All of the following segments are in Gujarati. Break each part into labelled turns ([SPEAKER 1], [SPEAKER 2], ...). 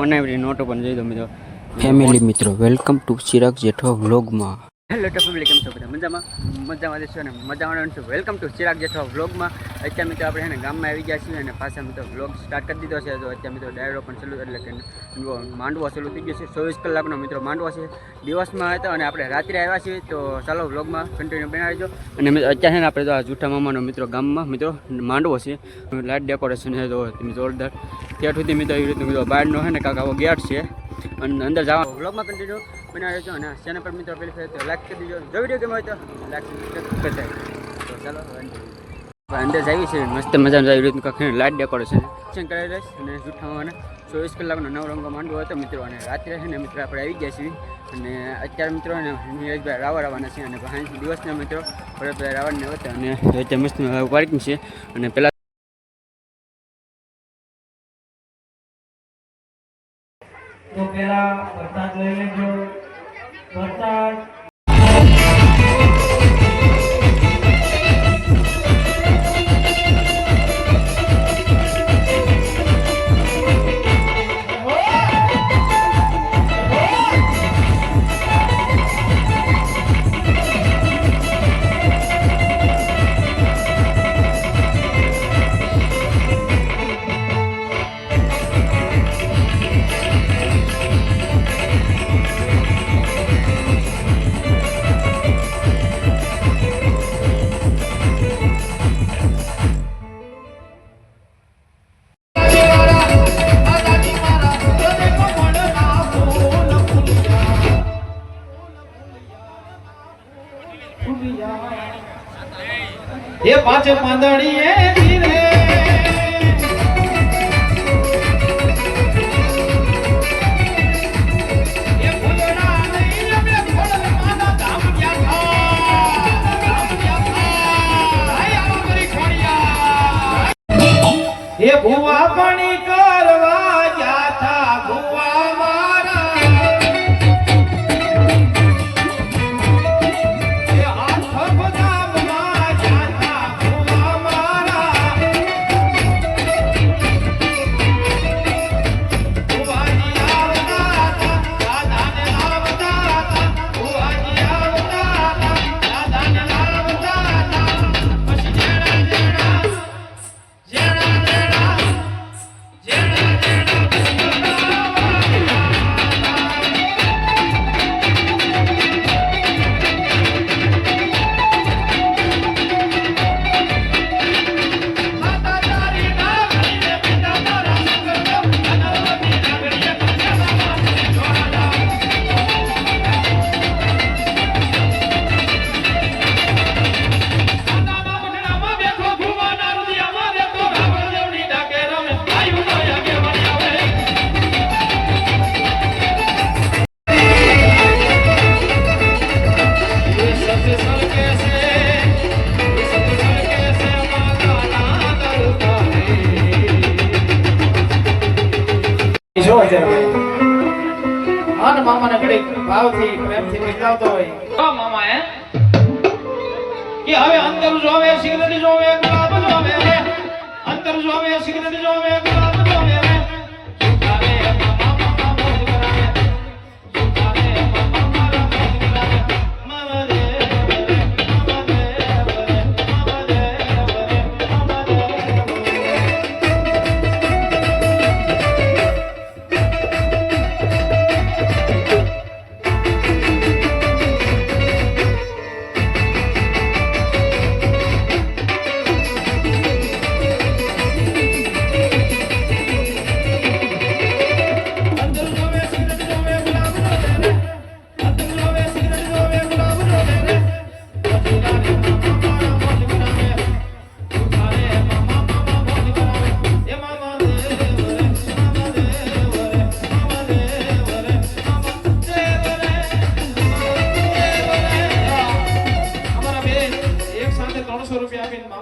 [SPEAKER 1] મિત્રો મોનાવરી નોટો પણ જોઈ દો મિત્રો.
[SPEAKER 2] ફેમિલી મિત્રો વેલકમ ટુ ચિરાગ જેઠવા વ્લોગમાં
[SPEAKER 1] હેલો ટો ફેમિલી કેમ છો બધા? મજામાં? મજામાં છો ને? મજામાં છું? વેલકમ ટુ ચિરાગ જેઠવા વ્લોગમાં અત્યારે મિત્રો આપણે ને ગામમાં આવી ગયા છીએ અને પાછા મિત્રો વ્લોગ સ્ટાર્ટ કરી દીધો છે. તો અત્યારે મિત્રો ડાયરો પણ ચાલુ એટલે કે માંડવો ચાલુ થઈ ગયો છે. ચોવીસ કલાકનો મિત્રો માંડવો છે. દિવસમાં હતો અને આપણે રાત્રે આવ્યા છીએ. તો ચાલો વ્લોગમાં કન્ટિન્યુ બનાવીજો અને અત્યારે છે ને આપણે તો આ જૂઠા મામાનો મિત્રો ગામમાં મિત્રો માંડવો છે. લાઇટ ડેકોરેશન છે તો જોરદાર. ત્યાં સુધી મિત્રો એવી રીતનું મિત્રો બહારનો છે ને કાંક આવો ગેટ છે. અને અંદર જવા વ્લોગમાં કન્ટિન્યુ બનાવી છો અને ચેનલ પર મિત્રો પેલી ફેર લાઈક કરી દીજો. જો વીડિયો ગમે હોય તો લાઈક કરી દેજો. તો ચાલો અંદર જઈએ છે મસ્ત મજાનું આવી રીતનું કાંઈક લાઇટ ડેકોરેશન ચેન કરાવી રહીશ અને જૂઠાવાના ચોવીસ કલાકનો નવ રંગો માંડવો હતો મિત્રો અને રાત્રે છે ને મિત્રો આપણે આવી ગયા છીએ. અને અત્યારે મિત્રો ને નીરજભાઈ રાવર આવવાના છે અને ભાઈ દિવસના મિત્રો ભરતભાઈ રાવણને હતા. અને અત્યારે મસ્ત પાર્કિંગ છે. અને પહેલાં
[SPEAKER 3] તો પેલા વરસાદ લઈ લેજો. વરસાદ એ પાંચ પાંદડી જો જરા અન મામાને ઘડીક ભાવથી, પ્રેમથી હોય. ઓ મામા, હે? કે હવે અંતર જોવે સિગરેટ જોવે ગુલાબ જોવે અંતર જોવે સિગરેટ જોવે ગુલાબ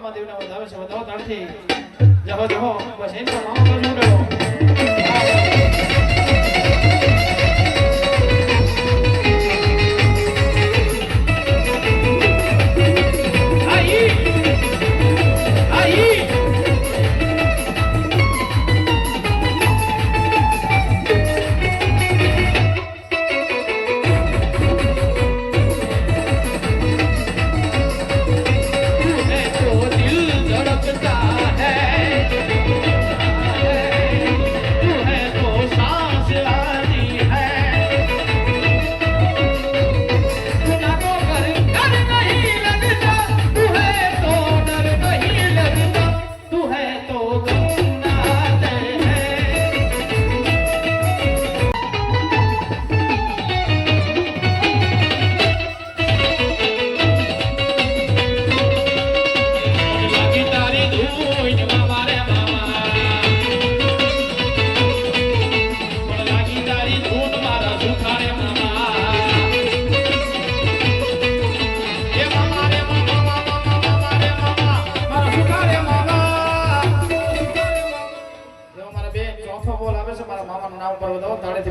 [SPEAKER 3] રૂપિયા આપીને મામા દેવને વધાવે છે વધાવો તાળથી. જહો જહો બસ એમ મામા બાજુ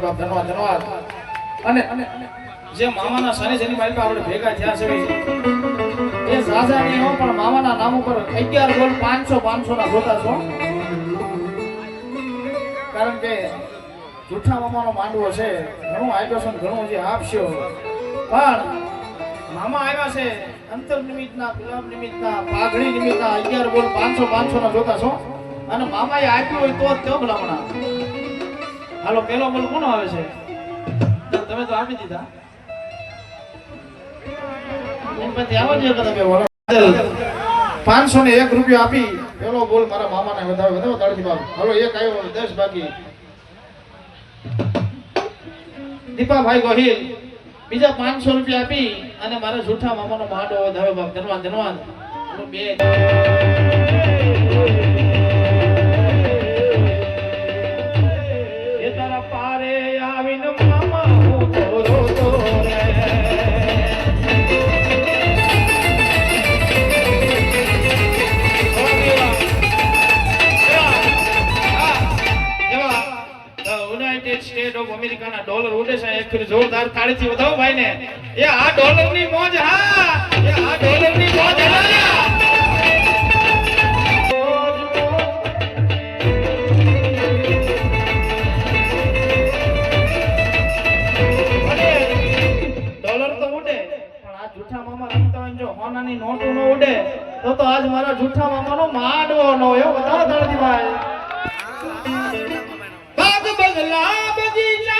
[SPEAKER 3] બાપ ધન્યવાદ ધન્યવાદ. અને જે મામાના શનિ શનિ આપણે ભેગા થયા છે. એ સાજા નહીં હો, પણ મામાના નામ ઉપર અગિયાર ગોલ પાંચસો પાંચસો ના જોતા છો. કારણ કે જૂઠા મામાનો માંડવો છે. ઘણું આયોજન ઘણું જે આપશો. પણ મામા આવ્યા છે અંતર નિમિત્તના ગુલાબ નિમિત્તના, પાઘડી નિમિત્તના અગિયાર બોલ પાંચસો પાંચસો ના જોતા છો. અને મામાએ આપ્યું હોય તો જ તેઓ ભલામણા. હાલો, પેલો બોલ, કોનો આવે છે? તમે તો આપી દીધા. પાંચસો ને એક રૂપિયા આપી, પેલો બોલ મારા મામાને વધારે વધારે તાળથી બાબુ હાલો, એક આવ્યો, દસ બાકી. દીપાભાઈ ગોહિલ, બીજા પાંચસો રૂપિયા આપી અને મારા જૂઠા મામાનો માંડો વધારે બાપ ધન્યવાદ ધન્યવાદ બે. એક ફેર જોરદાર તાળીથી વધાવો ભાઈને એ આ ડોલરની મોજ હા એ આ ડોલરની મોજ હા મોજ, મોજ. તો ઉડે પણ આ જૂઠા મામા રમતા હોય ને જો હોનાની નોટો ન ઉડે તો તો આજ મારા જૂઠા મામાનો માંડવો ન હોય બતાવો તાળથી ભાઈ બાગ બગલા બગીચા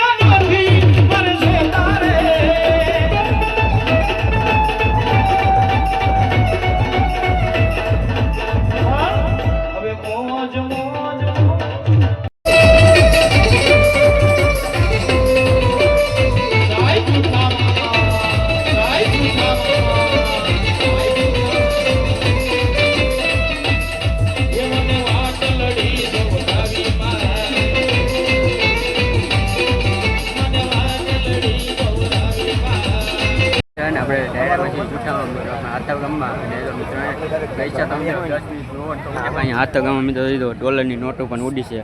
[SPEAKER 1] અહીંયા ગામમાં મિત્રો જોઈ દો ડોલરની નોટો પણ ઉડી છે.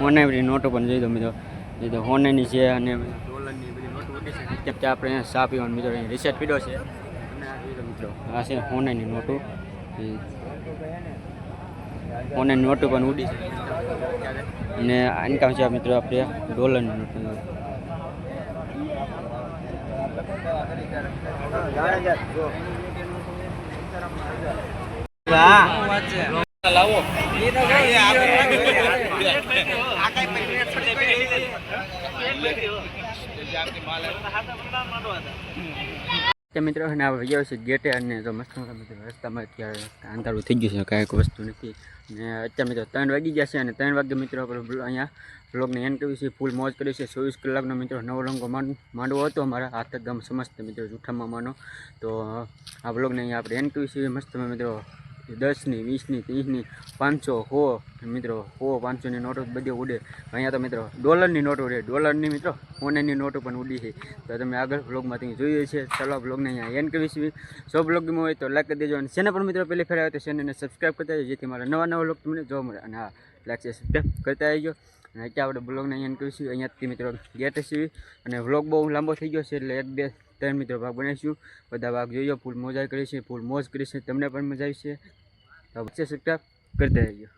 [SPEAKER 1] હોનાની નોટો પણ જોઈ દો મિત્રો જોઈ દો હોનાની છે અને ડોલરની બધી નોટો આપણે ચા પીવાનું મિત્રો અહીં રિસેટ પીડો છે. મિત્રો, આ છે હોનાની નોટો એ હોનાની નોટો પણ ઉડી છે. અને આની કામ છે મિત્રો આપણે ડોલરની નોટો લાવો માલ કે મિત્રો, અને આ ગયો છે ગેટે અને તો મસ્ત મસ્ત મિત્રો રસ્તામાં અત્યારે અંધારું થઈ ગયું છે કાંઈક વસ્તુ નથી. અને અત્યારે મિત્રો ત્રણ વાગી ગયા છે અને ત્રણ વાગે મિત્રો આપણે અહીંયા બ્લોગને એન્ડ કર્યું છે ફૂલ મોજ કરી છે. ચોવીસ કલાકનો મિત્રો નવો રંગો માંડવો હતો, અમારા હાથ ગામ સમસ્ત મિત્રો જૂઠા મામાનો તો આ બ્લોગને અહીંયા આપણે એન્ડ કર્યું છે. મસ્ત મિત્રો દસની, વીસની, ત્રીસની, પાંચસો હો, મિત્રો, હો, પાંચસોની નોટો બધી ઉડે. અહીંયા તો મિત્રો, ડોલરની નોટ ઉડે. ડોલરની મિત્રો ઓનલાઈનની નોટો પણ ઉડી છે. તો તમે આગળ બ્લોગમાં જોઈએ છે. ચાલો બ્લોગને અહીંયા એન્ડ કરીશું સો બ્લોગમાં હોય તો લાઈક કરી દેજો અને ચેનલ પણ મિત્રો પહેલી ફેર આવે તો ચેનલને સબસ્ક્રાઈબ કરતા રહેજો. જેથી મારા નવા નવા બ્લોગ તમને જોવા મળે. અને હા લાઈક સબસ્ક્રાઈબ કરતા રહેજો. અને અત્યારે આપણે બ્લોગને અહીંયા કરીશું અહીંયાથી મિત્રો ગેટ છીએ અને વ્લોગ બહુ લાંબો થઈ ગયો છે એટલે એક, બે, ત્રણ મિત્રો ભાગ બનાવીશું. બધા ભાગ જોઈજો ફૂલ મોજા કરીશું ફૂલ મોજ કરીશું તમને પણ મજા આવશે તો વચ્ચે સબસ્ક્રાઈબ કરતા રહેજો